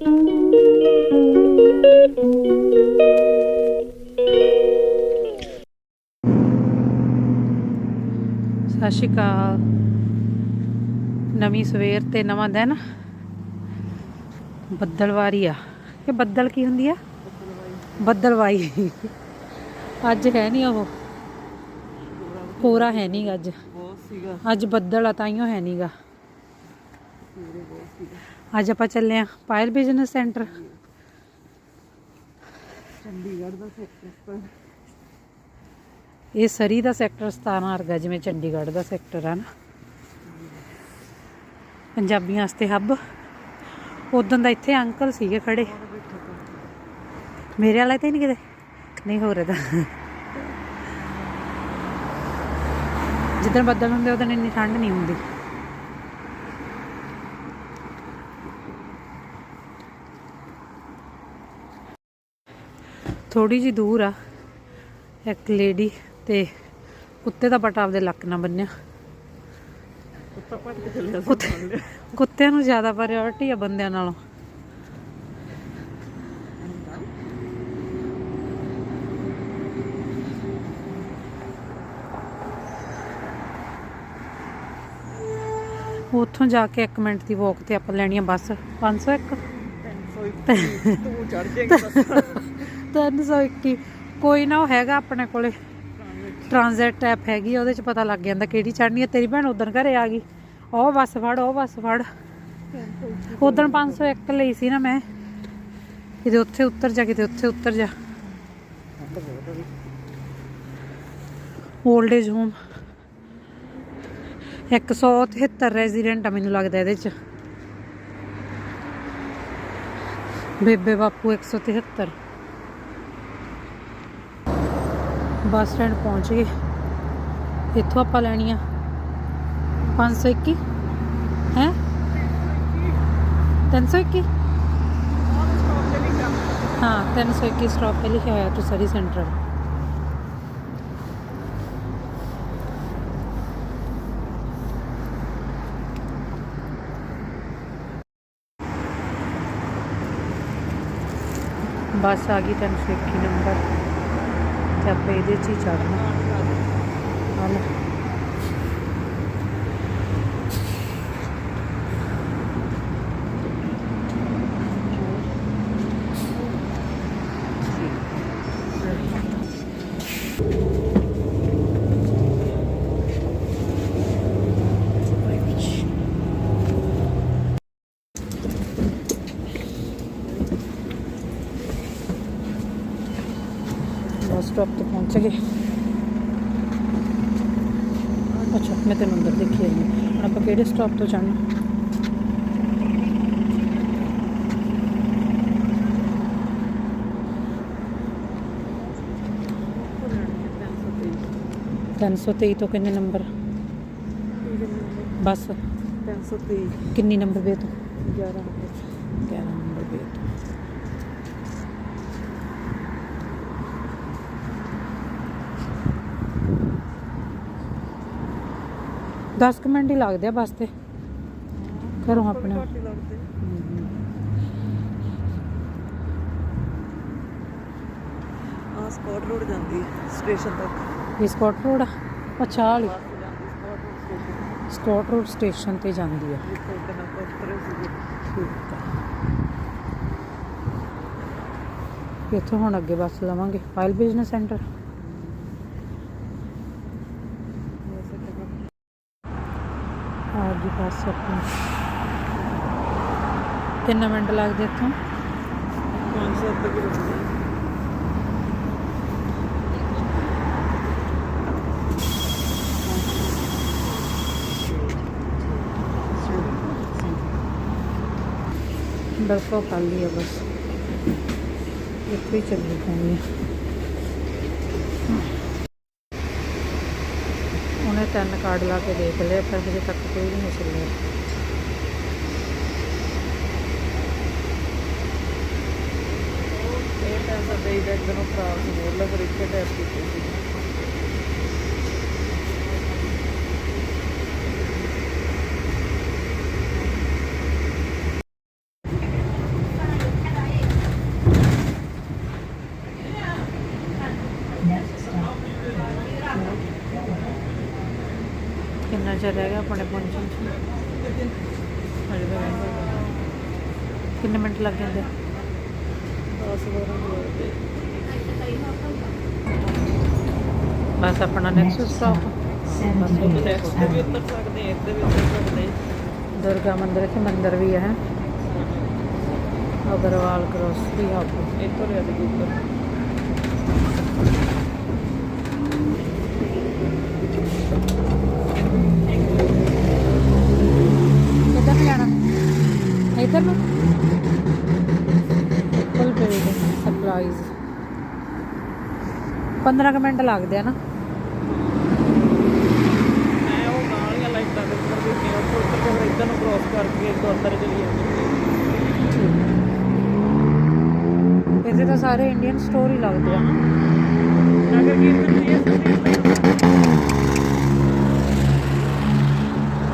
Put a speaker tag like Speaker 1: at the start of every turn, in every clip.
Speaker 1: ਸਤਿ ਸ਼੍ਰੀ ਅਕਾਲ ਨਵੀਂ ਸਵੇਰ ਤੇ ਨਵਾਂ ਦਿਨ। ਬੱਦਲਵਾਰੀ ਆ। ਇਹ ਬੱਦਲ ਕੀ ਹੁੰਦੀ ਆ? ਬੱਦਲਵਾਈ। ਅੱਜ ਹੈ ਨਹੀਂ ਉਹ। ਪੂਰਾ ਹੈ ਨਹੀਂ ਅੱਜ।
Speaker 2: ਬਹੁਤ ਸੀਗਾ।
Speaker 1: ਅੱਜ ਬੱਦਲ ਆ ਤਾਈਓ ਹੈ ਨਹੀਂਗਾ ਅੱਜ ਆਪਾਂ ਚੱਲੇ ਆ ਪਾਇਲ ਬਿਜ਼ਨਸ ਸੈਂਟਰ
Speaker 2: ਚੰਡੀਗੜ੍ਹ ਦਾ ਸੈਕਟਰ
Speaker 1: ਇਹ ਸਰੀ ਦਾ ਸੈਕਟਰ 17 ਵਰਗਾ ਜਿਵੇਂ ਚੰਡੀਗੜ੍ਹ ਦਾ ਸੈਕਟਰ ਆ ਨਾ। ਪੰਜਾਬੀਆਂ ਵਾਸਤੇ ਹੱਬ ਉਦੋਂ ਦਾ ਇੱਥੇ ਅੰਕਲ ਸੀਗੇ ਖੜੇ। ਮੇਰੇ ਵਾਲਾ ਤੇ ਨਹੀਂ ਕਿਤੇ। ਨਹੀਂ ਹੋ ਰਿਹਾ ਤਾਂ ਜਿੱਦਣ ਬੱਦਲ ਹੁੰਦੇ ਉਦੋਂ ਇੰਨੀ ਠੰਡ ਨਹੀਂ ਹੁੰਦੀ। ਥੋੜੀ ਜੀ ਦੂਰ ਆ ਇੱਕ ਲੇਡੀ ਤੇ ਕੁੱਤੇ ਦਾ ਪਟਾ ਆਪਦੇ ਲੱਕ ਨਾਲ ਬੰਨਿਆ
Speaker 2: ਕੁੱਤਾ ਪੱਟ ਕੇ ਚੱਲਿਆ ਸੀ
Speaker 1: ਕੁੱਤੇ ਕੁੱਤਿਆਂ ਨੂੰ ਜ਼ਿਆਦਾ ਪ੍ਰਾਇੋਰਟੀ ਆ ਬੰਦਿਆਂ ਨਾਲੋਂ। ਉੱਥੋਂ ਜਾ ਕੇ 1 ਮਿੰਟ ਦੀ ਵਾਕ ਤੇ ਆਪਾਂ ਲੈਣੀ ਆ ਬੱਸ 501
Speaker 2: ਤੂੰ ਚੜ ਜਾਏਗਾ ਬਸ।
Speaker 1: 321 ਕੋਈ ਨਾ ਉਹ ਹੈਗਾ ਆਪਣੇ ਕੋਲੇ। ਟ੍ਰਾਂਜ਼ਿਟ ਐਪ ਹੈਗੀ ਆ, ਉਹਦੇ ਚ ਪਤਾ ਲੱਗ ਜਾਂਦਾ ਕਿਹੜੀ ਚੜਨੀ ਹੈ ਤੇਰੀ ਭੈਣ ਉਦੋਂ ਘਰੇ ਆ ਗਈ। ਉਹ ਬੱਸ ਫੜ ਉਹ ਬੱਸ ਫੜ। ਉਦੋਂ 501 ਲਈ ਸੀ ਨਾ ਮੈਂ। ਕਿਤੇ ਉੱਥੇ ਉੱਤਰ ਜਾ ਕਿਤੇ ਉੱਥੇ ਉੱਤਰ ਜਾ। 올ਡ ਏਜ ਹੋਮ 173 ਰੈਜ਼ੀਡੈਂਟ ਆ ਮੈਨੂੰ ਲੱਗਦਾ ਇਹਦੇ ਚ। ਬੇਬੇ ਬਾਪੂ 173 ਬੱਸ ਸਟੈਂਡ ਪਹੁੰਚ ਗਏ ਇੱਥੋਂ ਆਪਾਂ ਲੈਣੀ ਆ 521 ਹੈ 321 ਹਾਂ 321 ਸਟਾਪ ਤੇ ਲਿਖਿਆ ਹੋਇਆ ਟੂ ਸਰੀ ਸੈਂਟਰਲ ਬੱਸ ਆ ਗਈ 321 ਨੰਬਰ ਤੇ ਆਪਾਂ ਇਹਦੇ 'ਚ ਹੀ ਚੜਨਾ ਹਲ ਬੱਸ ਸਟਾਪ ਤੇ ਪਹੁੰਚ ਗਏ। ਅੱਛਾ ਮੈਂ ਤੈਨੂੰ ਅੰਦਰ ਦੇਖੀ ਆਈ ਹਾਂ। ਹੁਣ ਆਪਾਂ ਕਿਹੜੇ ਸਟਾਪ ਤੋਂ ਚੜਨਾ ਤਿੰਨ ਸੌ ਤੇਈ ਤੋਂ ਕਿੰਨੇ ਨੰਬਰ? ਬੱਸ।
Speaker 2: 323
Speaker 1: ਕਿੰਨੀ ਨੰਬਰ ਵੇ ਤੋਂ?
Speaker 2: 11
Speaker 1: 11 10 ਮਿੰਟ ਹੀ ਲੱਗਦੇ ਆ ਬਸ ਤੇ। ਘਰੋਂ ਆਪਣੇ।
Speaker 2: ਆ ਰੋਡ ਜਾਂਦੀ ਸਟੇਸ਼ਨ ਤੱਕ।
Speaker 1: Road
Speaker 2: station.
Speaker 1: ਤੇ ਜਾਂਦੀ ਆ। ਇੱਥੋਂ ਹੁਣ ਅੱਗੇ ਬੱਸ ਲਵਾਂਗੇ। ਫਾਈਲ ਬਿਜ਼ਨਸ ਸੈਂਟਰ ਆ ਗਈ ਬੱਸ ਆਪਣੀ ਕਿੰਨੇ ਮਿੰਟ ਲੱਗਦੇ ਇੱਥੋਂ
Speaker 2: 570 ਕਿਲੋਮੀਟਰ
Speaker 1: ਬਿਲਕੁਲ ਖਾਲੀ ਆ ਬਸ ਇੱਥੇ ਹੀ ਚੱਲੀ ਪੈਣੀ ਆ ਉਹਨੇ ਤਿੰਨ ਕਾਰਡ ਲਾ ਕੇ ਦੇਖ ਲਿਆ ਪਰ ਹਜੇ ਤੱਕ ਕੋਈ ਵੀ ਨਹੀਂ ਚੱਲਿਆ
Speaker 2: ਇਹ ਪੈਸਾ ਦੇ ਦੇ ਇੱਕ ਨੂੰ ਖਰਾਬ ਸੀ ਮੋੜ ਲਾ ਫਿਰ ਇੱਕੇ ਟੈਸਟ ਕੀਤੇ ਸੀ
Speaker 1: ਚਿਰ ਰਹਿ ਗਿਆ ਆਪਣੇ ਪਹੁੰਚਣ ਚ ਹਜੇ ਤਾਂ ਰਹਿੰਦਾ ਹੀ ਆ। ਕਿੰਨੇ ਮਿੰਟ ਲੱਗ ਜਾਂਦੇ।
Speaker 2: 10 12
Speaker 1: ਬਸ ਆਪਣਾ ਨੈਕਸਟ ਸਟਾਪ ਬਸ ਉੱਥੇ
Speaker 2: ਨੈਕਸਟ ਵੀ ਉੱਤਰ ਸਕਦੇ ਆ ਇੱਥੇ ਵੀ ਉੱਤਰ ਸਕਦੇ
Speaker 1: ਦੁਰਗਾ ਮੰਦਿਰ, ਇੱਥੇ ਮੰਦਿਰ ਵੀ ਹੈ। ਅਗਰਵਾਲ ਗਰੋਸਰੀ ਹੱਬ
Speaker 2: ਇੱਥੋਂ ਲਿਆ ਦੇ ਉੱਤਰ
Speaker 1: ਕਿੱਧਰ ਜਾਣਾ? ਇੱਧਰ ਨੂੰ? 15 ਕੁ ਮਿੰਟ ਲੱਗਦੇ ਆ ਨਾ।
Speaker 2: ਮੈਂ ਉਹ ਗਾਲੀਆਂ ਲਾਈਟਾਂ ਦੇ ਉੱਪਰ ਵੀ ਗਿਆ ਉੱਪਰ ਉੱਤਰ ਕੇ ਫਿਰ ਇੱਧਰ ਨੂੰ ਕ੍ਰੋਸ ਕਰਕੇ ਇੱਧਰ ਅੰਦਰ ਚਲੀ ਜਾਂਦੀ
Speaker 1: ਇੱਥੇ ਤਾਂ ਸਾਰੇ ਇੰਡੀਅਨ ਸਟੋਰ ਹੀ ਲੱਗਦੇ ਆ
Speaker 2: ਨਗਰ ਕੀਰਤਨ ਵੀ ਇਸ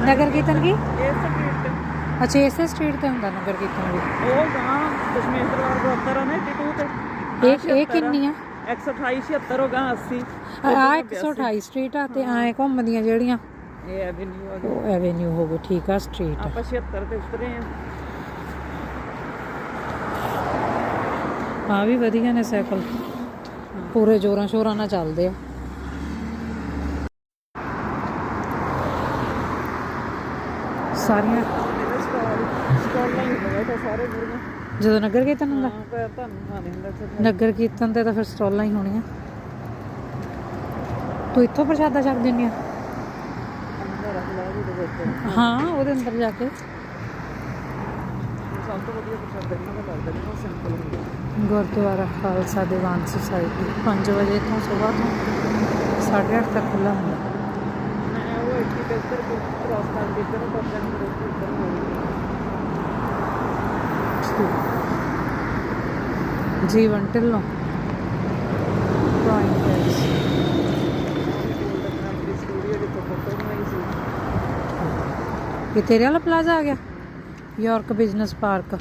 Speaker 1: ਨਗਰ ਕੀਰਤਨ ਕੀ?
Speaker 2: ਇਸ ਸਟਰੀਟ ਤੇ।
Speaker 1: ਅੱਛਾ ਇਸੇ ਸਟਰੀਟ ਤੇ ਹੁੰਦਾ ਨਗਰ ਕੀਰਤਨ ਵੀ।
Speaker 2: ਉਹ ਗਾਂ ਦਸ਼ਮੇਸ਼ ਦਰਬਾਰ ਨਾ 82 ਤੇ।
Speaker 1: ਇਹ ਇਹ ਕਿੰਨੀ ਆ?
Speaker 2: 128 76 ਹੋ ਗਾਂ 80
Speaker 1: ਆ 128 ਸਟਰੀਟ ਆ ਤੇ ਐ ਘੁੰਮਦੀਆਂ ਜਿਹੜੀਆਂ।
Speaker 2: ਇਹ ਐਵਨਿਊ ਆ। ਗਈ
Speaker 1: ਉਹ ਐਵੇਨਿਊ ਹੋ ਗਈ ਠੀਕ ਆ ਸਟਰੀਟ।
Speaker 2: ਆਪਾਂ 76 ਤੇ ਉਤਰੇ ਆ
Speaker 1: ਆ ਵੀ ਵਧੀਆ ਨੇ ਸਾਈਕਲ। ਪੂਰੇ ਜੋਰਾਂ ਸ਼ੋਰਾਂ ਨਾਲ ਚੱਲਦੇ ਆ। ਸਾਰੀਆਂ
Speaker 2: ਸਟਾਲ ਨਹੀਂ ਹੁੰਦਾ ਤਾਂ ਸਾਰੇ ਗੁਰੂਆਂ
Speaker 1: ਜਦੋਂ ਨਗਰ ਕੀਰਤਨ ਹੁੰਦਾ?
Speaker 2: ਹਾਂ ਤੁਹਾਨੂੰ
Speaker 1: ਨਗਰ ਕੀਰਤਨ ਤੇ ਤਾਂ ਫਿਰ ਸਟਾਲਾਂ ਹੀ ਹੋਣੀਆਂ। ਤੂੰ ਇੱਥੋਂ ਪ੍ਰਸ਼ਾਦਾ ਛਕ ਦਿੰਨੀ ਆ? ਹਾਂ ਉਹਦੇ ਅੰਦਰ ਜਾ ਕੇ।
Speaker 2: ਸਭ ਤੋਂ ਵਧੀਆ ਪ੍ਰਸ਼ਾਦ ਇਹਨਾਂ ਦਾ ਲੱਗਦਾ ਨਹੀਂ ਉਹ ਸਿੰਪਲ ਹੁੰਦਾ।
Speaker 1: ਗੁਰਦੁਆਰਾ ਖਾਲਸਾ ਦੀਵਾਨ ਸੁਸਾਇਟੀ 5 ਵਜੇ ਤੋਂ ਸਵੇਰ ਤੋਂ 8:30 ਤੱਕ ਖੁੱਲ੍ਹਾ ਹੁੰਦਾ।
Speaker 2: ਮੈਂ ਉਹ ਇੱਥੇ ਤੇ ਉੱਤਰ ਕੇ ਕ੍ਰਾਸ ਕਰ ਇੱਧਰ ਨੂੰ ਪਹੁੰਚਣ ਨੂੰ ਰੋਕ ਉੱਧਰ ਨੂੰ ਹੋਈ
Speaker 1: Jeevan Dhillon prime palace
Speaker 2: golden ਦੀ ਸਟੂਡੀਓ ਜਿੱਥੇ ਫੋਟੋ ਬਣਾਈ ਸੀ
Speaker 1: ਇਹ ਤੇਰੇ ਵਾਲਾ ਪਲਾਜ਼ਾ ਆ ਗਿਆ? ਯਾਰਕ ਬਿਜ਼ਨਸ ਪਾਰਕ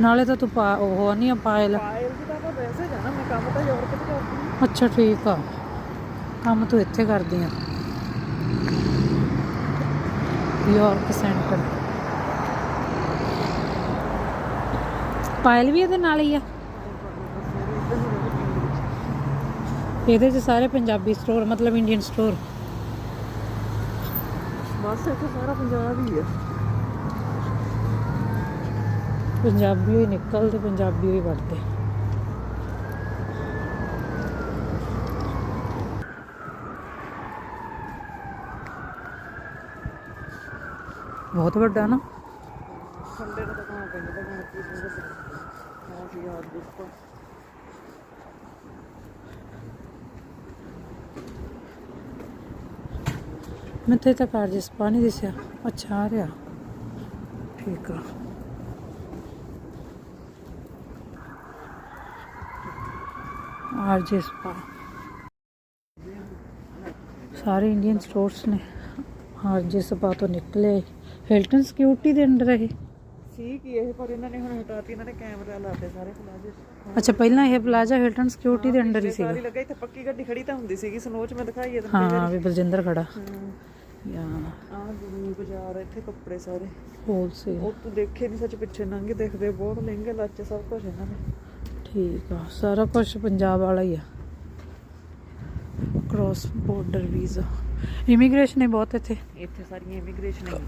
Speaker 1: ਨਾਲੇ ਤਾਂ ਤੂੰ ਪਾ ਉਹ ਨਹੀਂ ਆ ਪਾਇਲ।
Speaker 2: ਪਾਇਲ ਦੀ ਤਾਂ ਆਪਾਂ ਵੈਸੇ ਜਾਣਾ ਮੈਂ ਕੰਮ ਤਾਂ ਯੂਰਪ ਚ ਕਰਦੀ ਹਾਂ।
Speaker 1: ਅੱਛਾ ਠੀਕ ਆ। ਕੰਮ ਤੂੰ ਇੱਥੇ ਕਰਦੀ ਆ। ਯਾਰਕ ਸੈਂਟਰ ਪਾਇਲ ਵੀ ਇਹਦੇ ਨਾਲ ਹੀ ਆ। ਇਹਦੇ 'ਚ ਸਾਰੇ ਪੰਜਾਬੀ ਸਟੋਰ ਮਤਲਬ ਇੰਡੀਅਨ ਸਟੋਰ
Speaker 2: ਬਸ ਇੱਥੇ ਸਾਰਾ ਪੰਜਾਬ ਹੀ ਆ।
Speaker 1: ਪੰਜਾਬੀ ਹੀ ਨਿਕਲਦੇ ਪੰਜਾਬੀ ਹੀ ਵੜਦੇ ਬਹੁਤ ਵੱਡਾ ਨਾ।
Speaker 2: ਨੂੰ ਤਾਂ ਕਹਾਂ ਪਿੰਡ ਦਾ ਕਹਾਂ ਕੀ ਸੰਗਤ ਹਾਂ ਸੀ ਯਾਰ ਦੋਸਤੋ
Speaker 1: ਮੈਂ ਤੇ ਤਾਂ ਕਾਰ ਜਿਸ ਪਾਣੀ ਦਿਸਿਆ। ਅੱਛਾ, ਆ ਰਿਹਾ। ਠੀਕ ਆਰ ਜੇ ਸਪਾ। ਸਾਰੇ ਇੰਡੀਅਨ ਸਟੋਰਸ ਨੇ ਆਰ ਜੇ ਸਪਾ ਤੋਂ ਨਿਕਲੇ। ਹਿਲਟਨ ਸਿਕਿਉਰਿਟੀ ਦੇ ਅੰਡਰ ਇਹ।
Speaker 2: ਸੀ ਕੀ ਇਹ ਪਰ ਇਹਨਾਂ ਨੇ ਹੁਣ ਹਟਾਤੀ ਇਹਨਾਂ ਨੇ ਕੈਮਰਾ ਲਾਤੇ ਸਾਰੇ ਪਲਾਜ਼ੇ।
Speaker 1: ਅੱਛਾ ਪਹਿਲਾਂ ਇਹ ਪਲਾਜ਼ਾ ਹਿਲਟਨ ਸਿਕਿਉਰਿਟੀ ਦੇ ਅੰਡਰ ਹੀ ਸੀਗਾ
Speaker 2: ਸਾਰੀ ਲੱਗਾ ਇੱਥੇ ਪੱਕੀ ਗੱਡੀ ਖੜੀ ਤਾਂ ਹੁੰਦੀ ਸੀਗੀ ਸਨੋਚ ਮੈਂ ਦਿਖਾਈ ਇਹ
Speaker 1: ਹਾਂ ਵੀ ਬਲਜਿੰਦਰ ਖੜਾ। ਯਾ
Speaker 2: ਆਹ ਗੁਰੂ ਬਾਜ਼ਾਰ ਆ, ਇੱਥੇ ਕੱਪੜੇ ਸਾਰੇ।
Speaker 1: ਹੋਲਸੇਲ
Speaker 2: ਉਹ ਤੂੰ ਦੇਖੇ ਨਹੀਂ ਸੱਚ ਪਿੱਛੇ ਨੰਗੇ ਦੇਖਦੇ ਬਹੁਤ ਲਹਿੰਗੇ ਲੱਚ ਸਭ ਕੁਝ ਇਹਨਾਂ ਨੇ।
Speaker 1: ਠੀਕ ਆ ਸਾਰਾ ਕੁਝ ਪੰਜਾਬ ਵਾਲਾ ਹੀ ਆ। ਕ੍ਰਾਸ ਬਾਰਡਰ ਵੀਜ਼ਾ ਇਮੀਗ੍ਰੇਸ਼ਨ ਹੈ ਬਹੁਤ ਇੱਥੇ।
Speaker 2: ਇੱਥੇ ਸਾਰੀਆਂ ਇਮੀਗ੍ਰੇਸ਼ਨ ਹੈ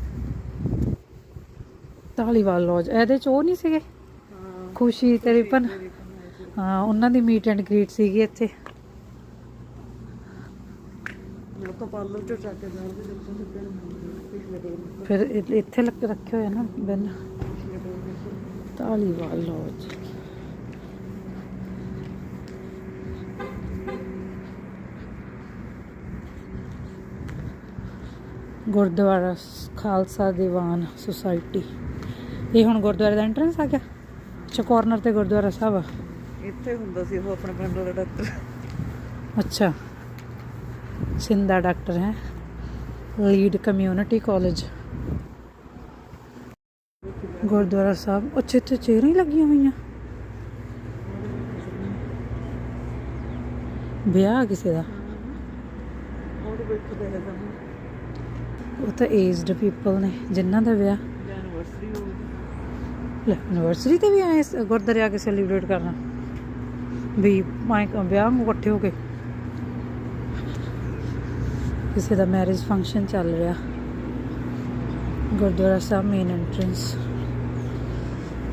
Speaker 1: ਢਾਲੀਵਾਲ ਲੌਜ ਇਹਦੇ ਚ ਉਹ ਨਹੀਂ ਸੀਗੇ?
Speaker 2: ਹਾਂ।
Speaker 1: ਖੁਸ਼ੀ ਤੇ ਰਿਪਨ। ਹਾਂ ਉਹਨਾਂ ਦੀ ਮੀਟ ਐਂਡ ਗ੍ਰੀਟ ਸੀਗੀ ਇੱਥੇ। ਫਿਰ ਇੱਥੇ ਲੱਗ ਰੱਖੇ ਹੋਏ ਨਾ ਬਿਨ ਢਾਲੀਵਾਲ ਲੌਜ ਗੁਰਦੁਆਰਾ ਖਾਲਸਾ ਦੀਵਾਨ ਸੁਸਾਇਟੀ। ਇਹ ਹੁਣ ਗੁਰਦੁਆਰੇ ਦਾ ਐਂਟਰੈਂਸ ਆ ਗਿਆ। ਅੱਛਾ ਕਾਰਨਰ ਤੇ ਗੁਰਦੁਆਰਾ ਸਾਹਿਬ ਆ।
Speaker 2: ਇੱਥੇ ਹੁੰਦਾ ਸੀ ਉਹ ਆਪਣੇ ਪਿੰਡ ਦਾ ਡਾਕਟਰ
Speaker 1: ਅੱਛਾ। ਸਿੰਦਾ ਡਾਕਟਰ ਹੈ। Lead community college Gurdwara Sahib ਅੱਛਾ ਇੱਥੇ ਚੇਅਰਾਂ ਹੀ ਲੱਗੀਆਂ ਹੋਈਆਂ। ਵਿਆਹ ਕਿਸੇ ਦਾ?
Speaker 2: ਉਹ
Speaker 1: ਤਾਂ ਏਜਡ ਪੀਪਲ ਨੇ ਜਿਨ੍ਹਾਂ ਦਾ ਵਿਆਹ।
Speaker 2: ਗਈ
Speaker 1: ਤੇ ਵੀ ਆਏ ਗੁਰਦੁਆਰੇ ਆ ਕੇ ਸੈਲੀਬ੍ਰੇਟ ਕਰਨਾ। ਵੀ ਮਾਈਕ ਵਿਆਹ ਨੂੰ ਇਕੱਠੇ ਹੋ ਕੇ। ਕਿਸੇ ਦਾ ਮੈਰਿਜ ਫੰਕਸ਼ਨ ਚੱਲ ਰਿਹਾ। Gurdwara Sahib main entrance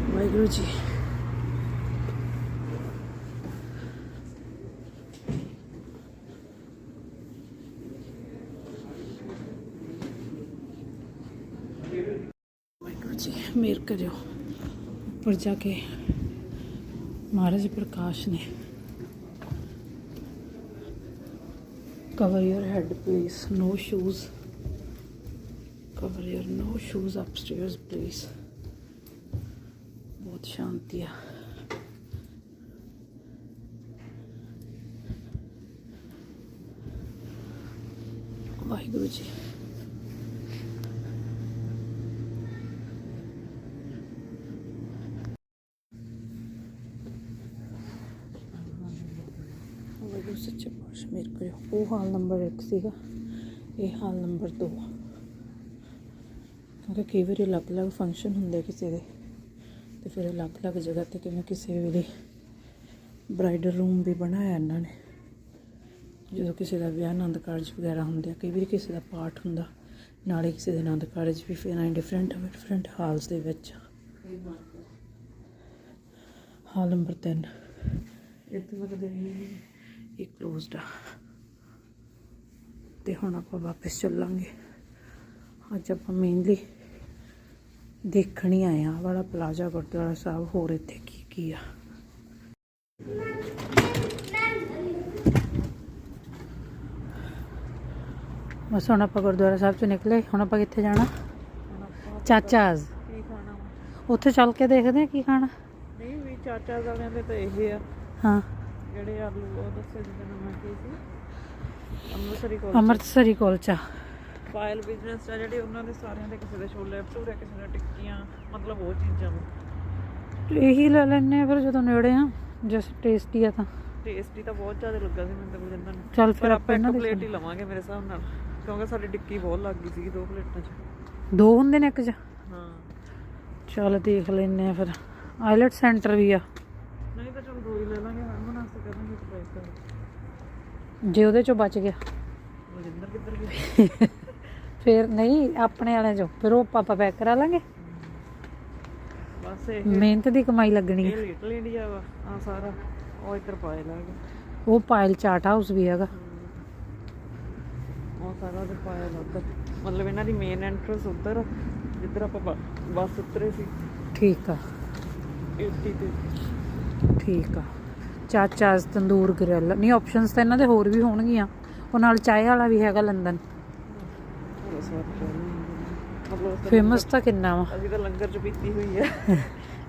Speaker 1: Waheguru ji. Waheguru ji, ਮੇਰ ਕਰਿਓ। ਉੱਪਰ ਜਾ ਕੇ ਮਹਾਰਾਜ ਪ੍ਰਕਾਸ਼ ਨੇ cover your head please no shoes cover your no shoes upstairs please ਬਹੁਤ ਸ਼ਾਂਤੀ ਆ ਵਾਹਿਗੁਰੂ ਜੀ ਵਾਹਿਗੁਰੂ ਸੱਚੇ ਪਾਤਸ਼ਾਹ ਮੇਰੇ ਉਹ ਹਾਲ ਨੰਬਰ 1 ਸੀਗਾ। ਇਹ ਹਾਲ ਨੰਬਰ 2 ਕਿਉਂਕਿ ਕਈ ਵਾਰੀ ਅਲੱਗ-ਅਲੱਗ ਫੰਕਸ਼ਨ ਹੁੰਦੇ ਕਿਸੇ ਦੇ। ਤੇ ਫਿਰ ਅਲੱਗ-ਅਲੱਗ ਜਗ੍ਹਾ ਤੇ ਕਿਵੇਂ ਕਿਸੇ ਵੇਲੇ ਬ੍ਰਾਈਡਲ ਰੂਮ ਵੀ ਬਣਾਇਆ ਇਹਨਾਂ ਨੇ। ਜਦੋਂ ਕਿਸੇ ਦਾ ਵਿਆਹ ਆਨੰਦ ਕਾਰਜ ਵਗੈਰਾ ਹੁੰਦੇ ਆ, ਕਈ ਵਾਰੀ ਕਿਸੇ ਦਾ ਪਾਠ ਹੁੰਦਾ, ਨਾਲੇ ਕਿਸੇ ਦੇ ਆਨੰਦ ਕਾਰਜ ਵੀ ਫਿਰ ਆਏ ਡਿਫਰੈਂਟ ਡਿਫਰੈਂਟ ਹਾਲਸ ਦੇ ਵਿੱਚ ਹਾਲ ਨੰਬਰ 3
Speaker 2: ਇੱਥੇ ਲੱਗਦੇ ਨਹੀਂ
Speaker 1: ਇਹ ਕਲੋਜ਼ਡ ਆ। ਤੇ ਹੁਣ ਆਪਾਂ ਵਾਪਸ ਚੱਲਾਂਗੇ। ਅੱਜ ਆਪਾਂ ਮੇਨਲੀ ਦੇਖਣ ਹੀ ਆਏ ਆ ਵਾਲਾ ਪਲਾਜ਼ਾ ਗੁਰਦੁਆਰਾ ਸਾਹਿਬ ਹੋਰ ਇੱਥੇ ਕੀ ਕੀ ਆ। ਬਸ ਹੁਣ ਆਪਾਂ ਗੁਰਦੁਆਰਾ ਸਾਹਿਬ ਚੋਂ ਨਿਕਲੇ ਹੁਣ ਆਪਾਂ ਕਿੱਥੇ ਜਾਣਾ? ਚਾਚਾਜ਼? ਉੱਥੇ ਚੱਲ ਕੇ ਦੇਖਦੇ ਆ ਕੀ ਖਾਣਾ।
Speaker 2: ਨਹੀਂ ਵੀ ਚਾਚਾ ਵਾਲਿਆਂ ਦੇ ਤਾਂ ਇਹ ਆ।
Speaker 1: ਹਾਂ।
Speaker 2: ਜਿਹੜੇ ਆਲੂ ਉਹ ਦੱਸੇ ਜਿਹਦੇ ਨਾਲ ਮੈਂ ਕੀ ਸੀ। ਅੰਮ੍ਰਿਤਸਰੀ ਕੋਲ
Speaker 1: ਅੰਮ੍ਰਿਤਸਰੀ ਕੁਲਚਾ
Speaker 2: ਫਾਈਲ ਬਿਜ਼ਨਸ ਆ ਜਿਹੜੇ ਉਹਨਾਂ ਦੇ ਸਾਰਿਆਂ ਦੇ ਕਿਸੇ ਦੇ ਛੋਲੇ ਭਟੂਰੇ ਕਿਸੇ ਦੇ ਟਿੱਕੀਆਂ ਮਤਲਬ ਉਹ ਚੀਜ਼ਾਂ
Speaker 1: ਇਹੀ ਲੈ ਲੈਣੇ ਆ ਫਿਰ ਜਦੋਂ ਨੇੜੇ ਆ ਜਸ ਟੇਸਟੀ ਆ ਤਾਂ।
Speaker 2: ਟੇਸਟੀ ਤਾਂ ਬਹੁਤ ਜ਼ਿਆਦਾ ਲੱਗਾ ਸੀ ਮੈਨੂੰ ਤਾਂ ਗੁਜੰਦਨ ਨੂੰ
Speaker 1: ਚੱਲ ਫਿਰ
Speaker 2: ਆਪਾਂ
Speaker 1: ਇਹਨਾਂ ਦੇ
Speaker 2: ਪਲੇਟ ਹੀ ਲਵਾਂਗੇ ਮੇਰੇ ਹਿਸਾਬ ਨਾਲ ਕਿਉਂਕਿ ਸਾਡੀ ਟਿੱਕੀ ਬਹੁਤ ਲੱਗ ਗਈ ਸੀ ਦੋ ਪਲੇਟਾਂ 'ਚ।
Speaker 1: ਦੋ ਹੁੰਦੇ ਨੇ ਇੱਕ ਚ?
Speaker 2: ਹਾਂ।
Speaker 1: ਚੱਲ ਦੇਖ ਆ ਫਿਰ। ਆਈਲੈਟ ਸੈਂਟਰ ਵੀ ਆ।
Speaker 2: ਨਹੀਂ ਤਾਂ ਚਲ ਦੋ ਹੀ ਲੈ ਲਾਂਗੇ ਹਰਮਨ ਵਾਸਤੇ ਕਰਾਂਗੇ ਇੱਕ ਪੈਕ ਕਰ
Speaker 1: ਜੇ ਉਹਦੇ ਚੋਂ ਬਚ ਗਿਆ।
Speaker 2: ਗੁਜਿੰਦਰ ਕਿੱਧਰ ਗਈ
Speaker 1: ਫਿਰ ਨਹੀਂ ਆਪਣੇ ਵਾਲਿਆਂ ਚੋਂ। ਫਿਰ ਉਹ ਪਾਪਾ ਪੈਕ ਕਰਾ ਲਾਂਗੇ।
Speaker 2: ਬਸ ਇਹ
Speaker 1: ਮਿਹਨਤ ਦੀ ਕਮਾਈ ਲੱਗਣੀ
Speaker 2: ਇਹ
Speaker 1: ਹੈ
Speaker 2: ਲਿਟਲ ਇੰਡੀਆ ਵਾ ਆ ਸਾਰਾ ਉਹ ਇੱਧਰ ਪਾਏ ਲਾਗੇ
Speaker 1: ਉਹ ਪਾਇਲ ਚਾਟ ਹਾਊਸ ਵੀ ਹੈਗਾ।
Speaker 2: ਉਹ ਸਾਰਾ ਦੇ ਪਾਇਆ ਲੱਗ ਮਤਲਬ ਇਹਨਾਂ ਦੀ ਮੇਨ ਐਂਟਰੈਂਸ ਉੱਧਰ ਜਿੱਧਰ ਆਪਾਂ ਬ- ਬੱਸ ਉਤਰੇ ਸੀ।
Speaker 1: ਠੀਕ ਆ।
Speaker 2: 80 ਤੇ।
Speaker 1: ਠੀਕ ਆ। ਚਾਚਾਜ਼ ਤੰਦੂਰ ਗ੍ਰਿਲ ਨਹੀਂ ਆਪਸ਼ਨਸ ਤਾਂ ਇਹਨਾਂ ਦੇ ਹੋਰ ਵੀ ਹੋਣਗੀਆਂ। ਉਹ ਨਾਲ ਚਾਹ ਵਾਲਾ ਵੀ ਹੈਗਾ ਲੰਡਨ ਫੇਮਸ ਤਾਂ ਕਿੰਨਾ ਵਾ।
Speaker 2: ਅਸੀਂ ਤਾਂ ਲੰਗਰ ਚ ਪੀਤੀ ਹੋਈ ਹੈ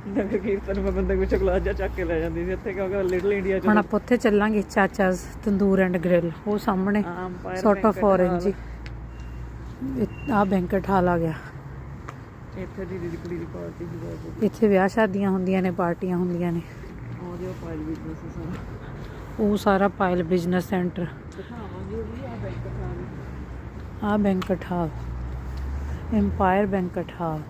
Speaker 2: ਨਗਰ ਕੀਰਤਨ ਮੈਂ ਬੰਦੇ ਵਿੱਚ ਗਲਾਸ ਜਿਹਾ ਚੱਕ ਕੇ ਲੈ ਜਾਂਦੀ ਸੀ। ਇੱਥੇ ਕਿਉਂਕਿ ਲਿਟਲ ਇੰਡੀਆ ਚ
Speaker 1: ਹੁਣ ਆਪਾਂ ਉੱਥੇ ਚੱਲਾਂਗੇ ਚਾਚਾਜ਼ ਤੰਦੂਰ ਐਂਡ ਗ੍ਰਿਲ ਉਹ ਸਾਹਮਣੇ ਸੌਟ ਆਫ orange ਆ ਬੈਂਕਟ ਹਾਲ ਆ ਗਿਆ।
Speaker 2: ਇੱਥੇ ਦੀ ਦੀ ਕੁੜੀ ਦੀ ਪਾਰਟੀ
Speaker 1: ਇੱਥੇ ਵਿਆਹ ਸ਼ਾਦੀਆਂ ਹੁੰਦੀਆਂ ਨੇ ਪਾਰਟੀਆਂ ਹੁੰਦੀਆਂ ਨੇ।
Speaker 2: ਉਹ ਜੋ ਫਾਈਲ ਬਿਜ਼ਨਸ ਸਾਰਾ।
Speaker 1: ਉਹ ਸਾਰਾ ਪਾਇਲ ਬਿਜ਼ਨਸ ਸੈਂਟਰ
Speaker 2: ਦਿਖਾਵਾਂਗੇ ਵੀ ਆ
Speaker 1: banquet hall Empire banquet hall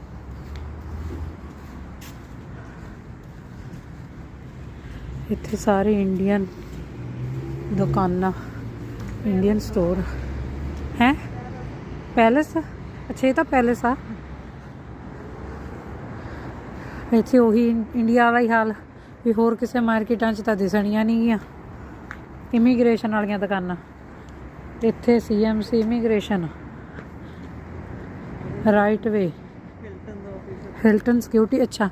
Speaker 1: ਇੱਥੇ ਸਾਰੇ ਇੰਡੀਅਨ ਦੁਕਾਨਾਂ ਇੰਡੀਅਨ ਸਟੋਰ ਹੈ? ਪੈਲੇਸ ਅੱਛਾ ਇਹ ਤਾਂ ਪੈਲੇਸ ਆ। ਇੱਥੇ ਉਹੀ ਇੰਡੀਆ ਵਾਲਾ ਹੀ ਹਾਲ। ਵੀ ਹੋਰ ਕਿਸੇ ਮਾਰਕੀਟਾਂ 'ਚ ਤਾਂ ਦਿਸਣੀਆਂ ਨਹੀਂ ਗੀਆਂ। ਇਮੀਗ੍ਰੇਸ਼ਨ ਵਾਲੀਆਂ ਦੁਕਾਨਾਂ। ਇੱਥੇ CMC immigration right way
Speaker 2: Hilton ਦਾ ਆਫਿਸ
Speaker 1: ਹਿਲਟਨ ਸਿਕਿਉਰਿਟੀ ਅੱਛਾ।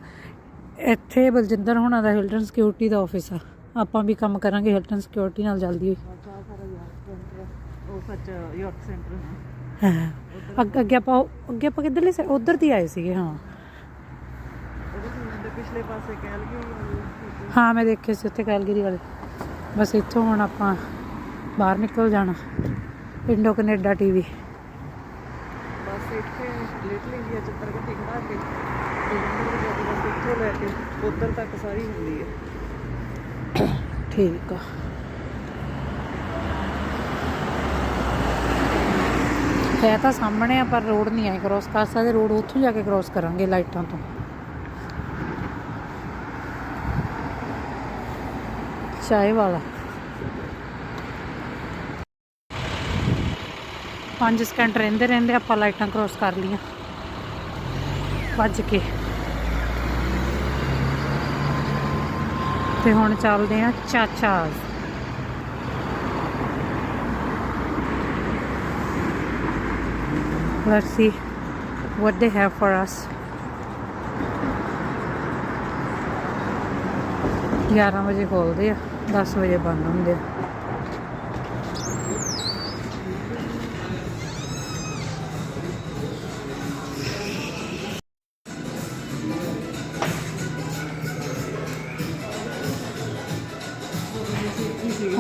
Speaker 1: ਇੱਥੇ ਬਲਜਿੰਦਰ ਹੋਣਾ ਦਾ ਹਿਲਟਨ ਸਿਕਿਉਰਿਟੀ ਦਾ ਆਫਿਸ ਆ। ਆਪਾਂ ਵੀ ਕੰਮ ਕਰਾਂਗੇ ਹਿਲਟਨ ਸਿਕਿਉਰਿਟੀ ਨਾਲ ਜਲਦੀ।
Speaker 2: ਸੈਂਟਰ ਉਹ ਸੱਚ ਯਾਰਕ ਸੈਂਟਰ ਹੈ
Speaker 1: ਹਾਂ। ਅੱਗੇ ਆਪਾਂ ਅੱਗੇ ਆਪਾਂ ਕਿੱਧਰਲੇ ਉਧਰ ਦੀ ਆਏ ਸੀਗੇ ਹਾਂ।
Speaker 2: ਪਿਛਲੇ ਪਾਸੇ ਕੈਲਗਰੀ
Speaker 1: ਹਾਂ ਮੈਂ ਦੇਖੇ ਸੀ ਉੱਥੇ ਕੈਲਗਰੀ ਵਾਲੇ। ਬਸ ਇੱਥੋਂ ਹੁਣ ਆਪਾਂ ਬਾਹਰ ਨਿਕਲ ਜਾਣਾ ਇੰਡੋ ਕੈਨੇਡਾ ਟੀਵੀ।
Speaker 2: ਬਸ ਇੱਥੇ ਲਿਟਲ ਇੰਡੀਆ ਚ ਖੜਾ ਕੇ ਤੇ ਜੰਗਲ ਦੇ ਵਿੱਚ ਬਸ ਇੱਥੋਂ ਲੈ ਕੇ ਉੱਧਰ ਤੱਕ ਸਾਰੀ ਹੁੰਦੀ ਹੈ।
Speaker 1: ਠੀਕ ਆ। ਹੈ ਤਾਂ ਸਾਹਮਣੇ ਆ ਪਰ ਰੋਡ ਨਹੀਂ ਆਈ ਕ੍ਰੋਸ ਕਰ ਸਕਦੇ ਰੋਡ ਉੱਥੋਂ ਜਾ ਕੇ ਕ੍ਰੋਸ ਕਰਾਂਗੇ ਲਾਈਟਾਂ ਤੋਂ। ਚਾਏ ਵਾਲਾ ਪੰਜ ਸਕਿੰਟ ਰਹਿੰਦੇ ਰਹਿੰਦੇ ਆਪਾਂ ਲਾਈਟਾਂ ਕ੍ਰੋਸ ਕਰ ਲੀਆਂ ਭੱਜ ਕੇ। ਤੇ ਹੁਣ ਚੱਲਦੇ ਆ ਚਾਚਾਜ਼। Let's see what they have for us 11 ਵਜੇ ਖੋਲਦੇ ਆ। 10 ਵਜੇ ਬੰਦ ਹੁੰਦੇ ਆ।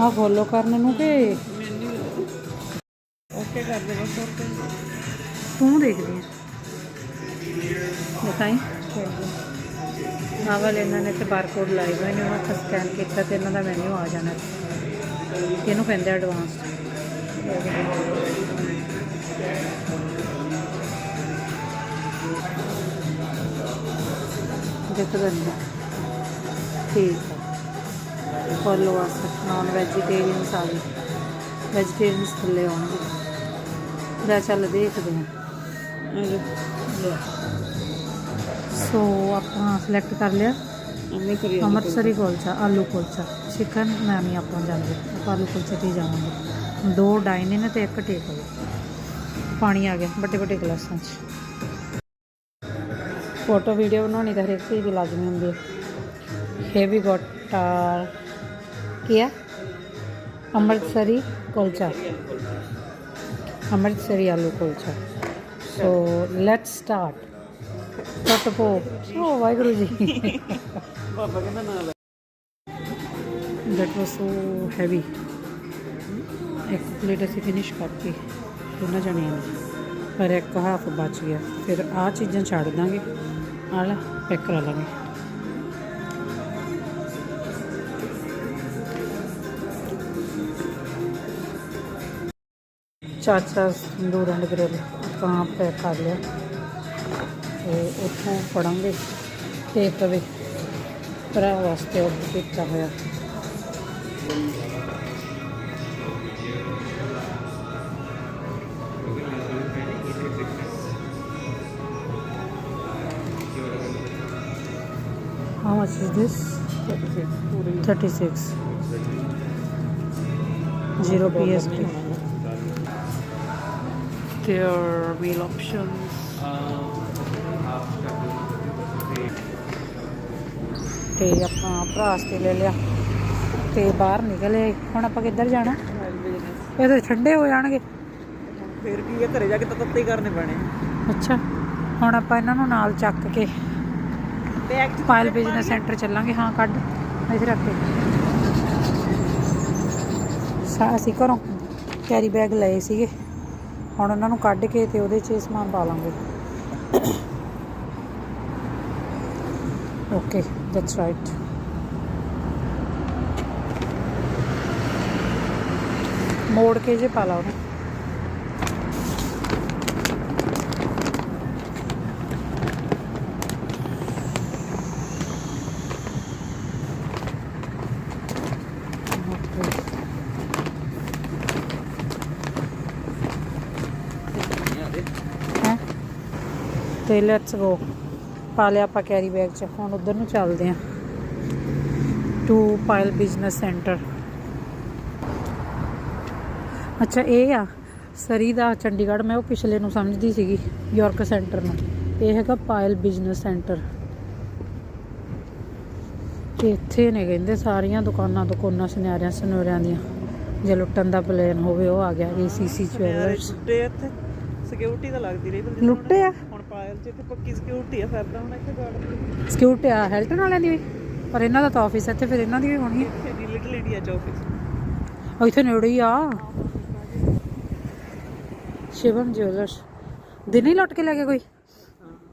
Speaker 1: ਆ ਫੋਲੋ ਕਰਨ ਨੂੰ ਕਿ?
Speaker 2: ਓਕੇ ਕਰ ਦੇ ਬਸ
Speaker 1: ਤੂੰ ਦੇਖਦੀ ਆ। ਬਤਾਈ ਆਹ ਵਾਲੇ ਇਹਨਾਂ ਨੇ ਤੇ ਬਾਰਕੋਡ ਲਾਏ ਹੋਏ ਨੇ ਉਹਨਾਂ ਤੇ ਸਕੈਨ ਕੀਤਾ ਤੇ ਇਹਨਾਂ ਦਾ ਮੈਨੂ ਆ ਜਾਣਾ। ਇਹਨੂੰ ਕਹਿੰਦੇ ਐਡਵਾਂਸ ਦੇਖ ਦਿੰਦਾ ਠੀਕ ਹੈ। ਫੋਲੋ ਆਸ ਨਾਨ ਵੈਜੀਟੇਰੀਅਨ ਸਾਰੇ ਵੈਜੀਟੇਰੀਅਨਸ ਥੱਲੇ ਆਉਣਗੇ। ਲੈ ਚੱਲ ਦੇਖਦੇ ਹਾਂ।
Speaker 2: ਆਜੋ
Speaker 1: ਸੋ ਆਪਾਂ ਸਿਲੈਕਟ ਕਰ ਲਿਆ।
Speaker 2: ਅੰਮ੍ਰਿਤਸਰੀ
Speaker 1: ਅੰਮ੍ਰਿਤਸਰੀ ਕੁਲਚਾ, ਆਲੂ ਕੁਲਚਾ। ਚਿਕਨ ਮੈਂ ਨਹੀਂ ਆਪਾਂ ਜਾਂਦੇ ਆਪਾਂ ਆਲੂ ਕੁਲਚੇ ਤੇ ਹੀ ਜਾਵਾਂਗੇ। ਦੋ ਡਾਈਨਿੰਗ ਤੇ ਇੱਕ ਟੇਬਲ ਪਾਣੀ ਆ ਗਿਆ, ਵੱਡੇ ਵੱਡੇ ਗਲਾਸਾਂ 'ਚ। ਫੋਟੋ ਵੀਡੀਓ ਬਣਾਉਣੀ ਤਾਂ ਹਰੇਕ ਚੀਜ਼ ਦੀ ਲਾਜ਼ਮੀ ਹੁੰਦੀ ਹੈ ਹੈਵੀ ਗੋਟ ਆਰ ਕੀ ਹੈ ਅੰਮ੍ਰਿਤਸਰੀ ਕੁਲਚਾ। ਅੰਮ੍ਰਿਤਸਰੀ ਆਲੂ ਕੁਲਚਾ। ਸੋ ਲੈਟਸ ਸਟਾਰਟ ਟਟਪੋ ਓ ਵਾਹਿਗੁਰੂ ਜੀ।
Speaker 2: ਬਾਬਾ ਕਹਿੰਦਾ ਨਾਲ
Speaker 1: that was so heavy ਇੱਕ ਪਲੇਟ ਅਸੀਂ ਫਿਨਿਸ਼ ਕਰਤੀ ਦੋਨਾਂ ਜਣਿਆਂ ਨੇ। ਪਰ ਇੱਕ ਹਾਫ ਬਚ ਗਿਆ। ਫਿਰ ਆਹ ਚੀਜ਼ਾਂ ਛੱਡ ਦਾਂਗੇ। ਆਹ ਲੈ ਪੈਕ ਕਰਾ ਲਾਂਗੇ। ਚਾਚਾ ਤੰਦੂਰ ਐਂਡ ਗ੍ਰਿਲ ਆਪਾਂ ਪੈਕ ਕਰ ਲਿਆ। ਤੇ ਉੱਥੋਂ ਫੜਾਂਗੇ ਟੇਕ ਅਵੇ ਭਰਾ ਵਾਸਤੇ ਆਰਡਰ ਕੀਤਾ ਹੋਇਆ How much is this?
Speaker 2: Puri
Speaker 1: 36. Zero PSP.
Speaker 2: Their meal options.
Speaker 1: ਤੇ ਆਪਾਂ ਭਰਾ ਵਾਸਤੇ ਲੈ ਲਿਆ ਤੇ ਬਾਹਰ ਨਿਕਲੇ। ਹੁਣ ਆਪਾਂ ਕਿੱਧਰ ਜਾਣਾ? ਇਹ ਤਾਂ ਠੰਡੇ ਹੋ ਜਾਣਗੇ।
Speaker 2: ਫਿਰ ਕੀ ਹੈ ਘਰੇ ਜਾ ਕੇ ਤਾਂ ਤੱਤੇ ਕਰਨੇ ਪੈਣੇ।
Speaker 1: ਅੱਛਾ ਹੁਣ ਆਪਾਂ ਇਹਨਾਂ ਨੂੰ ਨਾਲ ਚੱਕ ਕੇ ਪਾਇਲ ਬਿਜ਼ਨਸ ਸੈਂਟਰ ਚੱਲਾਂਗੇ। ਹਾਂ ਕੱਢ। ਇੱਥੇ ਰੱਖ ਕੇ। ਸਾ ਅਸੀਂ ਘਰੋਂ ਕੈਰੀ ਬੈਗ ਲਏ ਸੀਗੇ। ਹੁਣ ਉਹਨਾਂ ਨੂੰ ਕੱਢ ਕੇ ਤੇ ਉਹਦੇ 'ਚ ਇਹ ਸਮਾਨ ਪਾ ਲਾਂਗੇ। Okay That's right. मोड़ के जे पालाव Okay, let's go. ਪਾ ਲਿਆ ਆਪਾਂ ਕੈਰੀ ਬੈਗ ਚ। ਹੁਣ ਉਧਰ ਨੂੰ ਚੱਲਦੇ ਆਂ ਟੂ ਪਾਇਲ ਬਿਜ਼ਨਸ ਸੈਂਟਰ ਅੱਛਾ ਇਹ ਆ ਸਰੀ ਦਾ ਚੰਡੀਗੜ੍ਹ ਮੈਂ ਉਹ ਪਿਛਲੇ ਨੂੰ ਸਮਝਦੀ ਸੀਗੀ ਯਾਰਕ ਸੈਂਟਰ ਨੂੰ। ਇਹ ਹੈਗਾ ਪਾਇਲ ਬਿਜ਼ਨਸ ਸੈਂਟਰ ਇੱਥੇ ਨੇ ਕਹਿੰਦੇ ਸਾਰੀਆਂ ਦੁਕਾਨਾਂ ਦੁਕਾਨਾਂ ਸੁਨਿਆਰਿਆਂ ਸੁਨਿਆਰਿਆਂ ਦੀਆਂ। ਜੇ ਲੁੱਟਣ ਦਾ ਪਲਾਨ ਹੋਵੇ ਉਹ ਆ ਗਿਆ ਏਸੀਸੀ ਜੁਐਲਰਸ
Speaker 2: ਲੁੱਟੇ ਇੱਥੇ। ਸਿਕਿਉਰਿਟੀ ਤਾਂ ਲੱਗਦੀ ਰਹੀ ਬੰਦੇ
Speaker 1: ਲੁੱਟੇ ਆ?
Speaker 2: ਚ ਪੱਕੀ ਸਿਕਿਉਰਿਟੀ ਆ ਫਿਰਦਾ ਹੁਣ ਇੱਥੇ ਗਾਰਡ
Speaker 1: ਸਿਕਿਉਰਿਟੀ ਆ ਹੈਲਟਨ ਵਾਲਿਆਂ ਦੀ ਵੀ ਪਰ ਇਹਨਾਂ ਦਾ ਤਾਂ ਆਫਿਸ ਇੱਥੇ ਫਿਰ ਇਹਨਾਂ ਦੀ ਵੀ ਹੋਣੀ ਹੈ
Speaker 2: ਇੱਥੇ ਦੀ ਲਿਟਲ ਇੰਡੀਆ ਚ ਆਫਿਸ
Speaker 1: ਉਹ ਇੱਥੇ ਨੇੜੇ ਹੀ ਆ। ਸ਼ਿਵਮ ਜੁਐਲਰਸ ਦਿਨ ਹੀ ਲੁੱਟ ਕੇ ਲੈ ਗਿਆ ਕੋਈ?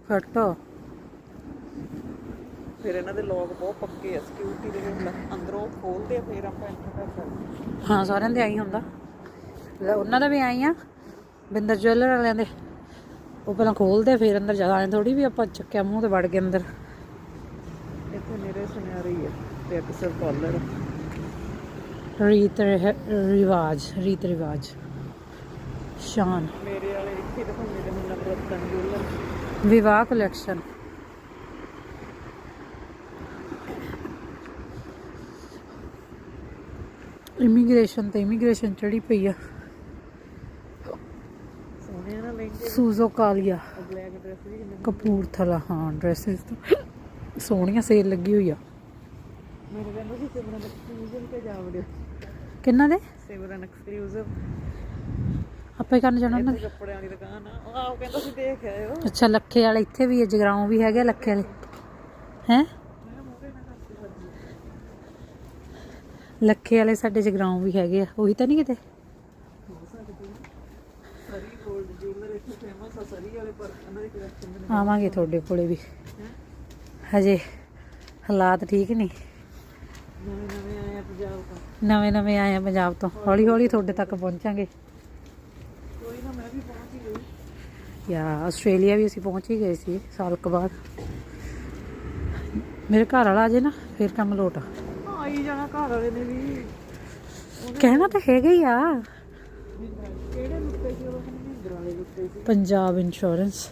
Speaker 1: ਫਟ
Speaker 2: ਫਿਰ ਇਹਨਾਂ ਦੇ ਲੋਕ ਬਹੁਤ ਪੱਕੇ ਆ ਸਿਕਿਉਰਿਟੀ ਦੇ ਵਿੱਚ ਅੰਦਰੋਂ ਖੋਲਦੇ ਆ ਫਿਰ ਆਪਾਂ ਐਂਟਰ ਕਰ ਸਕਦੇ
Speaker 1: ਹਾਂ ਸਾਰਿਆਂ ਦੇ ਆਈ ਹੁੰਦਾ। ਲੈ ਉਹਨਾਂ ਦਾ ਵੀ ਆਈ ਆ। ਬਿੰਦਰ ਜੁਐਲਰ ਵਾਲਿਆਂ ਦੇ। ਉਹ ਪਹਿਲਾਂ ਖੋਲਦੇ ਫਿਰ ਅੰਦਰ ਜਾ ਆਏ ਥੋੜੀ ਵੀ ਆਪਾਂ ਚੱਕਿਆ ਮੂੰਹ ਤੇ ਵੜ ਗਏ ਅੰਦਰ।
Speaker 2: ਇੱਥੇ ਮੇਰੇ ਸੁਨਿਆਰੇ ਹੀ ਤੇ ਇੱਕ ਸਿਰ ਕਾਲਰ
Speaker 1: ਰੀਤ ਰਿਵਾਜ ਰੀਤ ਰਿਵਾਜ। ਸ਼ਾਨ।
Speaker 2: ਮੇਰੇ ਵਾਲੇ ਇੱਥੇ ਦਿਖਾਉਂਦੇ ਤੇ ਹੁਣ Ratan jeweller.
Speaker 1: Vivah collection immigration ਤੇ ਇਮੀਗ੍ਰੇਸ਼ਨ ਚੜੀ ਪਈ ਆ
Speaker 2: ਸੋਹਣੇ ਆ ਨਾ ਲਹਿੰਗੇ
Speaker 1: ਸੂਜ਼ੋ ਕਾਲੀਆ ਕਪੂਰਥਲਾ ਹਾਂ ਡਰੈਸਸ ਸੋਹਣੀਆਂ ਸੇਲ ਲੱਗੀ ਹੋਈ ਆ।
Speaker 2: ਮੇਰੇ ਕਹਿੰਦਾ ਸੀ ਸਿਮਰਨ ਐਕਸਕਲੂਸਿਵ ਤੇ ਜਾ ਵੜਿਓ।
Speaker 1: ਕਿੰਨਾ ਦੇ?
Speaker 2: ਸਿਮਰਨ ਐਕਸਕਲੂਸਿਵ
Speaker 1: ਆਪਾਂ ਕਰਨ ਜਾਣਾ ਉਹਨਾਂ
Speaker 2: ਇੱਥੇ ਕੱਪੜਿਆਂ ਦੀ ਦੁਕਾਨ ਆ। ਉਹ ਆਹ ਕਹਿੰਦਾ ਸੀ ਦੇਖ ਆਇਓ।
Speaker 1: ਦੇ ਅੱਛਾ ਲੱਖੇ ਵਾਲੇ ਇੱਥੇ ਵੀ ਹੈ ਜਗਰਾਉਂ ਵੀ ਹੈਗੇ ਲੱਖੇ ਵਾਲੇ। ਹੈ? ਲੱਖੇ ਵਾਲੇ ਸਾਡੇ ਜਗਰਾਉਂ ਵੀ ਹੈਗੇ ਆ ਉਹੀ ਤਾਂ ਨਹੀਂ ਕਿਤੇ
Speaker 2: ਸਰੀ ਗੋਲਡ ਜੁਲਰ ਇੱਥੇ ਫੇਮਸ ਆ ਸਰੀ ਵਾਲੇ ਪਰ ਉਹਨਾਂ ਦੀ ਕਲੈਕਸ਼ਨ ਦੇ
Speaker 1: ਆਵਾਂਗੇ ਤੁਹਾਡੇ ਕੋਲੇ ਵੀ। ਹਜੇ ਹਾਲਾਤ ਠੀਕ ਨਹੀਂ।
Speaker 2: ਨਵੇਂ ਨਵੇਂ ਆਏ ਆ ਪੰਜਾਬ ਤੋਂ।
Speaker 1: ਨਵੇਂ ਨਵੇਂ ਆਏ ਆ ਪੰਜਾਬ ਤੋਂ ਹੌਲੀ ਹੌਲੀ ਤੁਹਾਡੇ ਤੱਕ ਪਹੁੰਚਾਂਗੇ।
Speaker 2: ਕੋਈ ਨਾ ਮੈਂ ਵੀ ਪਹੁੰਚ ਹੀ ਗਈ
Speaker 1: ਯਾ ਆਸਟ੍ਰੇਲੀਆ ਵੀ ਅਸੀਂ ਪਹੁੰਚ ਹੀ ਗਏ ਸੀ ਸਾਲ ਕੁ ਬਾਅਦ। ਮੇਰੇ ਘਰ ਵਾਲਾ ਆ ਜੇ ਨਾ ਫਿਰ ਕੰਮ ਲੋਟ
Speaker 2: ਆਈ ਜਾਣਾ ਘਰ ਵਾਲੇ ਨੇ ਵੀ।
Speaker 1: ਕਹਿਣਾ ਤਾਂ ਹੈਗਾ ਹੀ ਆ
Speaker 2: ਕਿਹੜੇ ਲੁੱਟੇ ਸੀ ਉਹ ਮਹਿੰਦਰ ਵਾਲੇ ਲੁੱਟੇ ਸੀ
Speaker 1: ਪੰਜਾਬ ਇੰਸ਼ੋਰੈਂਸ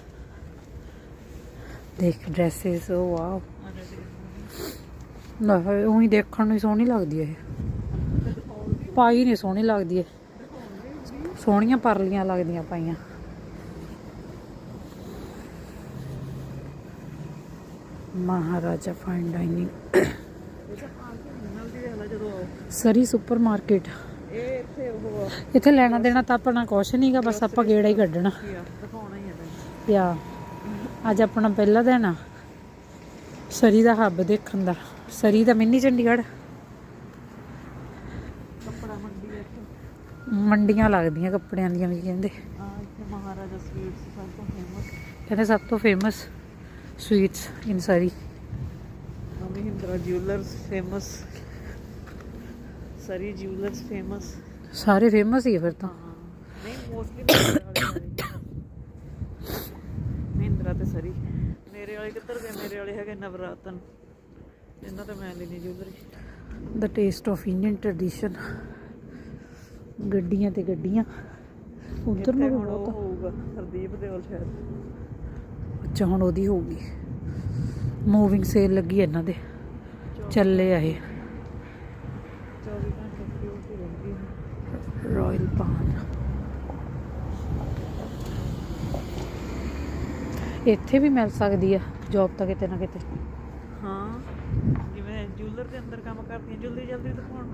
Speaker 1: ਦੇਖ ਡਰੈਸਸ ਉਹ ਵਾਓ ਨਾ ਉਹੀ ਦੇਖਣ ਨੂੰ ਸੋਹਣੀ ਲੱਗਦੀ ਹੈ ਪਾਈ ਨਹੀਂ ਸੋਹਣੀ ਲੱਗਦੀ ਹੈ। ਸੋਹਣੀਆਂ ਪਰਲੀਆਂ ਲੱਗਦੀਆਂ ਪਾਈਆਂ। Maharaja fine dining Surrey supermarket.
Speaker 2: ਇਹ ਇੱਥੇ ਉਹ
Speaker 1: ਇੱਥੇ ਲੈਣਾ ਦੇਣਾ ਤਾਂ ਆਪਣਾ ਕੁਛ ਨਹੀਂਗਾ ਬਸ ਆਪਾਂ ਗੇੜਾ ਹੀ ਕੱਢਣਾ।
Speaker 2: ਦਿਖਾਉਣਾ ਹੀ ਆ ਤੈਨੂੰ
Speaker 1: ਅੱਜ ਆਪਣਾ ਪਹਿਲਾ ਦਿਨ ਆ। ਸਰੀ ਦਾ ਹੱਬ ਦੇਖਣ ਦਾ। ਸਰੀ ਦਾ ਮਿੰਨੀ ਚੰਡੀਗੜ੍ਹ।
Speaker 2: ਕੱਪੜਾ ਮੰਡੀ ਇੱਥੇ
Speaker 1: ਮੰਡੀਆਂ ਲੱਗਦੀਆਂ ਕੱਪੜਿਆਂ ਦੀਆਂ ਵੀ ਕਹਿੰਦੇ।
Speaker 2: ਆ ਇੱਥੇ ਮਹਾਰਾਜਾ ਸਵੀਟਸ ਸਭ ਤੋਂ ਫੇਮਸ
Speaker 1: ਕਹਿੰਦੇ ਸਭ ਤੋਂ famous sweets in Surrey
Speaker 2: Mahindra jewellers famous Surrey jewellers famous
Speaker 1: ਸਾਰੇ ਫੇਮਸ ਹੀ ਆ ਫਿਰ ਤਾਂ।
Speaker 2: ਨਹੀਂ ਮੋਸਟਲੀ ਮਹਿੰਦਰਾ ਤੇ ਸਰੀ। ਮੇਰੇ ਵਾਲੇ ਕਿੱਧਰ ਗਏ? ਮੇਰੇ ਵਾਲੇ ਹੈਗੇ ਨਵਰਾਤਨ। ਇਹਨਾਂ ਤੇ ਮੈਂ ਲੈਣੀ ਜਿਊਲਰੀ
Speaker 1: ਦਾ ਟੇਸਟ ਆਫ ਇੰਡੀਅਨ ਟ੍ਰੈਡੀਸ਼ਨ ਗੱਡੀਆਂ ਤੇ ਗੱਡੀਆਂ। ਉਧਰ ਨੂੰ ਵੀ ਬਹੁਤ।
Speaker 2: ਹੋਊਗਾ ਹਰਦੀਪ ਦੇ ਵੱਲ ਸ਼ਾਇਦ।
Speaker 1: ਅੱਛਾ ਹੁਣ ਉਹਦੀ ਹੋਊਗੀ। ਮੂਵਿੰਗ ਸੇਲ ਲੱਗੀ ਇਹਨਾਂ ਦੇ। ਚੱਲੇ ਆ ਇਹ
Speaker 2: 24 ਘੰਟੇ ਡਿਊਟੀ ਰਹਿੰਦੀ ਹੈ
Speaker 1: ਰਾਇਲ ਪਾਨ ਇੱਥੇ ਵੀ ਮਿਲ ਸਕਦੀ ਆ ਜੌਬ ਤਾਂ ਕਿਤੇ ਨਾ ਕਿਤੇ।
Speaker 2: ਹਾਂ ਜਿਵੇਂ ਜੁਐਲਰ ਦੇ ਅੰਦਰ ਕੰਮ ਕਰਦੀਆਂ ਜਲਦੀ ਜਲਦੀ ਦਿਖਾਉਣ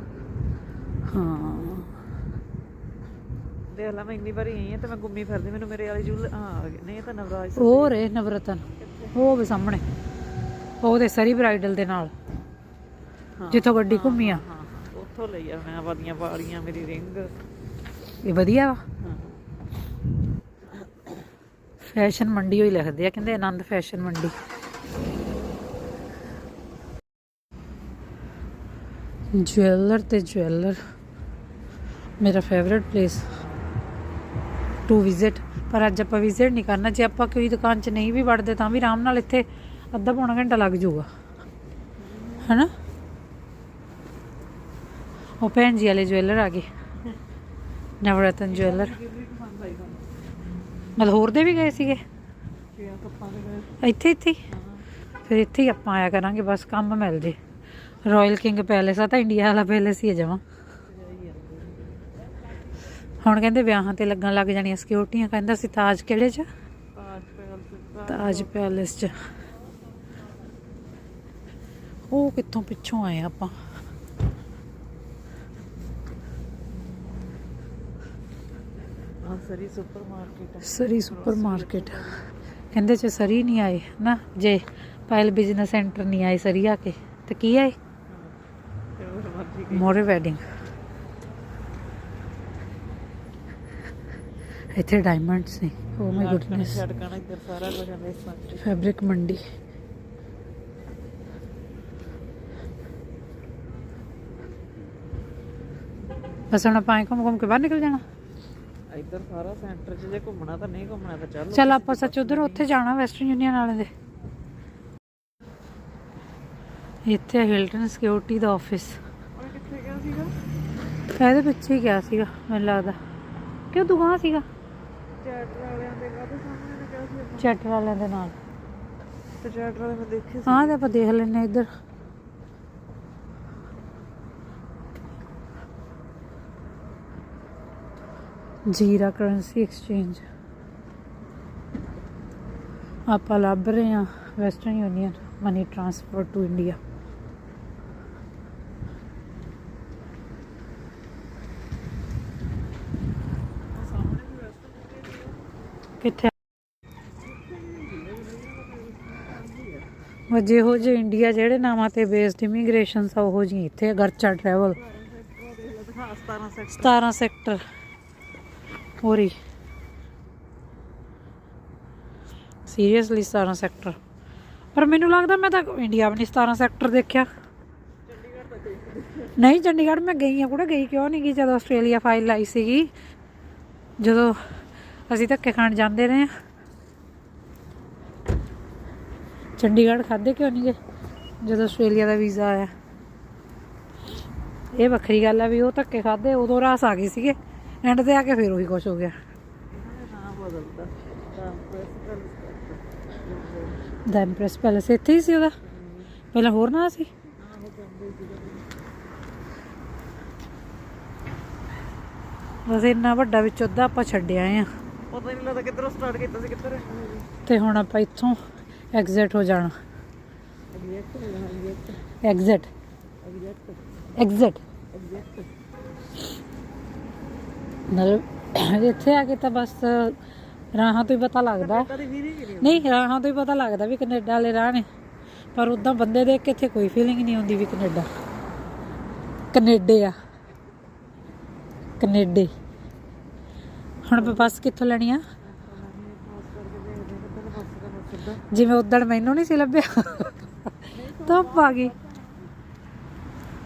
Speaker 1: ਹਾਂ।
Speaker 2: ਦੇਖ ਲਾ ਮੈਂ ਇੰਨੀ ਵਾਰੀ ਆਈ ਹਾਂ ਤੇ ਮੈਂ ਘੁੰਮੀ ਫਿਰਦੀ ਮੈਨੂੰ ਮੇਰੇ ਵਾਲੇ ਜੁਐਲਰ ਹਾਂ ਆ ਨਹੀਂ ਇਹ ਤਾਂ ਨਵਰਾਜ ਸੀ।
Speaker 1: ਉਹ ਰੇ ਨਵਰਤਨ ਉਹ ਵੀ ਸਾਹਮਣੇ। ਉਹਦੇ ਸਰੀ ਬ੍ਰਾਈਡਲ ਦੇ ਨਾਲ। ਜਿੱਥੋਂ ਗੱਡੀ ਘੁੰਮੀ ਆ।
Speaker 2: ਹਾਂ ਉੱਥੋਂ ਲਈ ਆ ਮੈਂ ਵਾਦੀਆਂ ਵਾਲੀਆਂ ਮੇਰੀ ਰਿੰਗ
Speaker 1: ਇਹ ਵਧੀਆ ਵਾ।
Speaker 2: ਹਾਂ।
Speaker 1: ਫੈਸ਼ਨ ਮੰਡੀ ਹੋਈ ਲਿਖਦੇ ਆ, ਕਹਿੰਦੇ ਆਨੰਦ ਫੈਸ਼ਨ ਮੰਡੀ। ਜੁਐਲਰ ਤੇ ਜੁਐਲਰ, ਮੇਰਾ ਫੇਵਰਿਟ ਪਲੇਸ ਟੂ ਵਿਜ਼ਿਟ ਪਰ ਅੱਜ ਆਪਾਂ ਵਿਜ਼ਿਟ ਨਹੀਂ ਕਰਨਾ, ਜੇ ਆਪਾਂ ਕੋਈ ਦੁਕਾਨ 'ਚ ਨਹੀਂ ਵੀ ਵੜਦੇ ਤਾਂ ਵੀ ਆਰਾਮ ਨਾਲ ਇੱਥੇ ਅੱਧਾ ਪੌਣਾ ਘੰਟਾ ਲੱਗ ਜਾਊਗਾ। ਹੈਨਾ? ਉਹ ਭੈਣ ਜੀ ਵਾਲੇ ਜੁਐਲਰ ਆ ਗਏ। ਨਵਰਤਨ ਜੁਐਲਰ।
Speaker 2: ਤੁਹਾਨੂੰ
Speaker 1: ਮਤਲਬ ਹੋਰ ਦੇ ਵੀ ਗਏ ਸੀਗੇ?
Speaker 2: ਆ
Speaker 1: ਇੱਥੇ ਇੱਥੇ? ਫਿਰ ਇੱਥੇ ਹੀ ਆਪਾਂ ਆਇਆ ਕਰਾਂਗੇ ਬਸ ਕੰਮ ਮਿਲ ਜੇ। ਰਾਇਲ ਕਿੰਗ ਪੈਲੇਸ ਆ ਤਾਂ ਇੰਡੀਆ ਵਾਲਾ ਪੈਲੇਸ ਹੀ ਹੈ ਜਮਾ। ਹੁਣ ਕਹਿੰਦੇ ਵਿਆਹਾਂ ਤੇ ਲੱਗਣ ਲੱਗ ਜਾਣੀਆਂ ਸਿਕਿਉਰਟੀਆਂ ਕਹਿੰਦਾ ਸੀ ਤਾਜ ਕਿਹੜੇ ਚ?
Speaker 2: ਤਾਜ ਪੈਲੇਸ
Speaker 1: ਚ। ਉਹ ਕਿੱਥੋਂ ਪਿੱਛੋਂ ਆਏ ਆਪਾਂ?
Speaker 2: Surrey supermarket
Speaker 1: Surrey supermarket ਕਹਿੰਦੇ ਚ ਸਰੀ ਨਹੀਂ ਆਏ ਨਾ ਜੇ ਪਾਇਲ ਬਿਜ਼ਨਸ ਸੈਂਟਰ ਨਹੀਂ ਆਏ ਸਰੀ ਆ ਕੇ ਤੇ ਕੀ ਆਏ? ਮੋਰੇ ਵੈਡਿੰਗ ਇੱਥੇ ਡਾਇਮੰਡਸ ਨੇ। ਓ ਮਾਈ ਗੁੱਡਨੈਸ ਫੈਬਰਿਕ ਮੰਡੀ। ਬਸ ਹੁਣ ਆਪਾਂ ਐਂ ਘੁੰਮ ਘੁੰਮ ਕੇ ਬਾਹਰ ਨਿਕਲ ਜਾਣਾ।
Speaker 2: ਇੱਧਰ ਸਾਰਾ ਸੈਂਟਰ 'ਚ ਜੇ ਘੁੰਮਣਾ ਤਾਂ ਨਹੀਂ ਘੁੰਮਣਾ ਤਾਂ ਚੱਲ
Speaker 1: ਚਲ ਆਪਾਂ ਸੱਚ ਉਧਰ ਉੱਥੇ ਜਾਣਾ ਵੈਸਟਰਨ ਯੂਨੀਅਨ ਵਾਲੇ ਦੇ। ਇੱਥੇ ਹਿਲਟਨ ਸਿਕਿਉਰਿਟੀ ਦਾ ਆਫਿਸ
Speaker 2: ਕਿੱਥੇ ਗਿਆ ਸੀਗਾ?
Speaker 1: ਇਹਦੇ ਪਿੱਛੇ ਹੀ ਗਿਆ ਸੀਗਾ ਮੈਨੂੰ ਲੱਗਦਾ। ਕਿਉਂ ਤੂੰ ਕਹਾਂ ਸੀਗਾ?
Speaker 2: ਚੈਟਰ ਵਾਲਿਆਂ ਦੇ ਕਾਹਦੇ ਸਾਹਮਣੇ ਨੇ ਕਿਹਾ ਸੀ? ਆਪਾਂ
Speaker 1: ਚੈਟਰ ਵਾਲਿਆਂ ਦੇ ਨਾਲ।
Speaker 2: ਤੇ ਚੈਟਰ ਵਾਲੇ ਮੈਂ ਦੇਖੇ ਸੀ
Speaker 1: ਹਾਂ ਤੇ ਆਪਾਂ ਦੇਖ ਆਂ ਇੱਧਰ। ਜੀਰਾ ਕਰੰਸੀ ਐਕਸਚੇਂਜ। ਆਪਾਂ ਲੱਭ ਰਹੇ ਹਾਂ Western Union money transfer to India. ਕਿੱਥੇ? ਉਹ ਜਿਹੋ ਜਿਹੇ ਇੰਡੀਆ ਜਿਹੜੇ ਨਾਵਾਂ ਤੇ ਬੇਸਡ ਇਮੀਗ੍ਰੇਸ਼ਨ ਆ ਉਹੋ ਜਿਹੀ ਇੱਥੇ ਗਰਚਾ ਟਰੈਵਲ
Speaker 2: ਹਾਂ 17 ਸੈਕਟਰ।
Speaker 1: 17 ਸੈਕਟਰ। ਹੋਰੀ ਸੀਰੀਅਸਲੀ 17 ਸੈਕਟਰ ਪਰ ਮੈਨੂੰ ਲੱਗਦਾ ਮੈਂ ਤਾਂ ਇੰਡੀਆ ਵੀ ਨਹੀਂ 17 ਸੈਕਟਰ ਦੇਖਿਆ। ਨਹੀਂ, ਚੰਡੀਗੜ੍ਹ ਮੈਂ ਗਈ ਆ ਕੁੜਾ, ਗਈ ਕਿਉਂ ਨਹੀਂ ਗਈ ਜਦੋਂ ਆਸਟ੍ਰੇਲੀਆ ਫਾਈਲ ਆਈ ਸੀਗੀ, ਜਦੋਂ ਅਸੀਂ ਧੱਕੇ ਖਾਣ ਜਾਂਦੇ ਰਹੇ ਆ। ਚੰਡੀਗੜ੍ਹ ਖਾਦੇ ਕਿਉਂ ਨਹੀਂ ਗਏ? ਜਦੋਂ ਆਸਟ੍ਰੇਲੀਆ ਦਾ ਵੀਜ਼ਾ ਆਇਆ। ਇਹ ਵੱਖਰੀ ਗੱਲ ਆ ਵੀ ਉਹ ਧੱਕੇ ਖਾਦੇ ਉਦੋਂ ਰਾਸ ਆ ਗਏ ਸੀਗੇ। ਐਂਡ ਤੇ ਆ ਕੇ ਫਿਰ ਉਹੀ ਕੁਛ ਹੋ ਗਿਆ।
Speaker 2: ਨਾਮ ਬਦਲਦਾ ਤਾਂ ਪ੍ਰੈਸ
Speaker 1: ਦਾ ਇੰਪ੍ਰੈਸ ਪੈਲੇਸ ਇੱਥੇ ਹੀ ਸੀ ਉਹਦਾ? ਪਹਿਲਾਂ ਹੋਰ ਨਾ ਸੀ? ਬਸ ਇੰਨਾ ਵੱਡਾ ਵਿੱਚ ਉਹਦਾ ਆਪਾਂ ਛੱਡਿਆ ਆ
Speaker 2: ਪਤਾ ਨਹੀਂ ਲੱਗਦਾ ਕਿੱਧਰੋਂ ਸਟਾਰਟ ਕੀਤਾ ਸੀ ਕਿੱਧਰ?
Speaker 1: ਤੇ ਹੁਣ ਆਪਾਂ ਇੱਥੋਂ ਐਗਜ਼ਿਟ ਹੋ ਜਾਣਾ। ਐਗਜ਼ਿਟ ਐਗਜ਼ਿਟ ਮਤਲਬ ਇੱਥੇ ਆ ਕੇ ਤਾਂ ਬਸ ਰਾਹਾਂ ਤੋਂ ਹੀ ਪਤਾ ਲੱਗਦਾ।
Speaker 2: ਨਹੀਂ
Speaker 1: ਰਾਹਾਂ ਤੋਂ ਹੀ ਪਤਾ ਲੱਗਦਾ ਵੀ ਕੈਨੇਡਾ ਵਾਲੇ ਰਾਹ ਨੇ। ਪਰ ਉਦਾਂ ਬੰਦੇ ਦੇਖ ਕੇ ਇੱਥੇ ਕੋਈ ਫੀਲਿੰਗ ਨਹੀਂ ਹੁੰਦੀ ਵੀ ਕੈਨੇਡਾ। ਕੈਨੇਡੇ ਆ। ਕੈਨੇਡੇ। ਹੁਣ ਬੱਸ ਕਿੱਥੋਂ ਲੈਣੀ ਆ? ਜਿਵੇਂ ਉਦਣ ਮੈਨੂੰ ਨਹੀਂ ਸੀ ਲੱਭਿਆ। ਧੁੱਪ ਆ ਗਈ।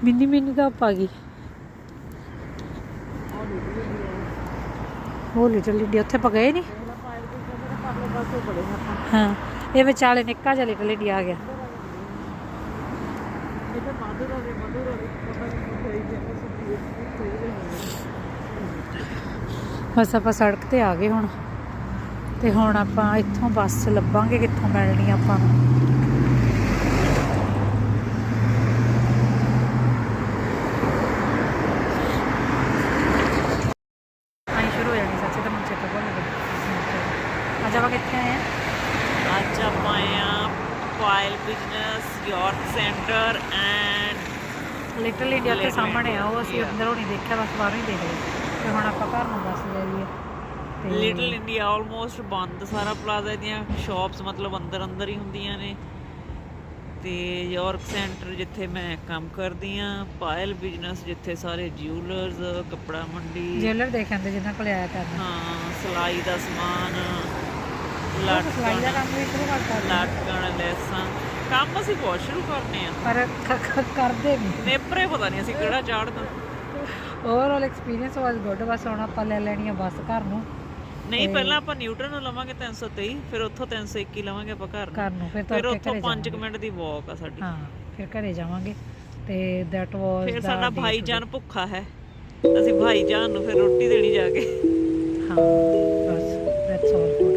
Speaker 1: ਮਿੰਨੀ ਮਿੰਨੀ ਧੁੱਪ ਆ ਗਈ
Speaker 2: ਉਹ ਨਿਕਲੀ
Speaker 1: ਉਹ ਲਿਟਲ ਇੰਡੀਆ ਉੱਥੇ ਆਪਾਂ ਗਏ ਨਹੀਂ ਹਾਂ, ਇਹ ਵਿਚਾਲੇ ਨਿੱਕਾ ਜਿਹਾ ਲਿਟਲ ਇੰਡੀਆ ਆ ਗਿਆ। ਬਸ ਆਪਾਂ ਸੜਕ ਤੇ ਆ ਗਏ ਹੁਣ। ਤੇ ਹੁਣ ਆਪਾਂ ਇੱਥੋਂ ਬੱਸ ਲੱਭਾਂਗੇ, ਕਿੱਥੋਂ ਮਿਲਣੀ ਆਪਾਂ ਨੂੰ ਆਈ ਸ਼ੁਰੂ ਹੋ ਜਾਣੀ ਸੱਚੇ ਤਾਂ ਮੁੰਚੇ ਤੋਂ ਭੁੱਲ ਗਏ ਅੱਜ ਆਪਾਂ ਕਿੱਥੇ ਆਏ ਆ
Speaker 2: ਅੱਜ ਆਪਾਂ ਆਏ ਆ Payal business York centre and
Speaker 1: Little India ਤੇ
Speaker 2: Little
Speaker 1: ਸਾਹਮਣੇ ਆ ਉਹ ਅਸੀਂ
Speaker 2: India.
Speaker 1: ਅੰਦਰੋਂ ਨਹੀਂ ਦੇਖਿਆ ਬਸ ਬਾਹਰੋਂ ਹੀ ਦੇਖ ਲਿਆ ਤੇ ਹੁਣ ਆਪਾਂ ਘਰ ਨੂੰ ਬੱਸ ਲੈ ਲਈਏ ਤੇ
Speaker 2: ਲਿਟਲ ਇੰਡੀਆ ਆਲਮੋਸਟ ਬੰਦ ਸਾਰਾ ਪਲਾਜ਼ਾ ਦੀਆਂ ਸ਼ਾਪਸ ਮਤਲਬ ਅੰਦਰ ਅੰਦਰ ਹੀ ਹੁੰਦੀਆਂ ਨੇ। ਤੇ ਯਾਰਕ ਸੈਂਟਰ ਜਿੱਥੇ ਮੈਂ ਕੰਮ ਕਰਦੀ ਆ ਪਾਇਲ ਬਿਜ਼ਨਸ ਜਿੱਥੇ ਸਾਰੇ ਜਿਊਲਰਸ ਕੱਪੜਾ ਮੰਡੀ।
Speaker 1: ਜੇਲਰ ਦੇਖ ਆਂਦੇ ਜਿਨ੍ਹਾਂ ਕੋਲ ਆਇਆ ਕਰਨਾ।
Speaker 2: ਹਾਂ ਸਲਾਈ ਦਾ ਸਮਾਨ
Speaker 1: ਸਲਾਈ ਦਾ ਕੰਮ ਵੀ ਸ਼ੁਰੂ ਕਰਤਾ
Speaker 2: ਲਟਕਣ ਲੈਸਾਂ ਕੰਮ ਅਸੀਂ ਬਹੁਤ ਸ਼ੁਰੂ ਕਰਨੇ ਆ।
Speaker 1: ਪਰ ਕਰਦੇ ਨਹੀਂ।
Speaker 2: ਨੇਪਰੇ ਪਤਾ ਨਹੀਂ ਅਸੀਂ ਕਿਹੜਾ ਚਾੜਦਾ
Speaker 1: ਓਵਰਆਲ ਐਕਸਪੀਰੀਅੰਸ ਵਾਸ ਗੁੱਡ ਬਸ ਹੁਣ ਆਪਾਂ ਲੈ ਲੈਣੀ ਆ ਬੱਸ ਘਰ ਨੂੰ।
Speaker 2: ਨਹੀਂ ਪਹਿਲਾਂ ਆਪਾਂ ਨਿਊਟਨ ਨੂੰ ਲਵਾਂਗੇ 323 ਫਿਰ ਉੱਥੋਂ 321 ਲਵਾਂਗੇ ਆਪਾਂ ਘਰ ਨੂੰ।
Speaker 1: ਘਰ ਨੂੰ ਫਿਰ
Speaker 2: ਫਿਰ
Speaker 1: ਤੁਰ ਕੇ
Speaker 2: ਉੱਥੋਂ
Speaker 1: ਘਰੇ
Speaker 2: 5
Speaker 1: ਜਾਵਾਂਗੇ।
Speaker 2: ਮਿੰਟ ਦੀ ਵਾਕ ਆ ਸਾਡੀ।
Speaker 1: ਹਾਂ ਫਿਰ ਘਰੇ ਜਾਵਾਂਗੇ। ਤੇ ਦੈਟ ਵਾਸ
Speaker 2: ਫਿਰ ਸਾਡਾ ਭਾਈਜਾਨ ਭੁੱਖਾ ਹੈ। ਅਸੀਂ ਭਾਈਜਾਨ ਨੂੰ ਫਿਰ ਰੋਟੀ ਦੇਣੀ ਜਾ ਕੇ।
Speaker 1: ਹਾਂ ਬਸ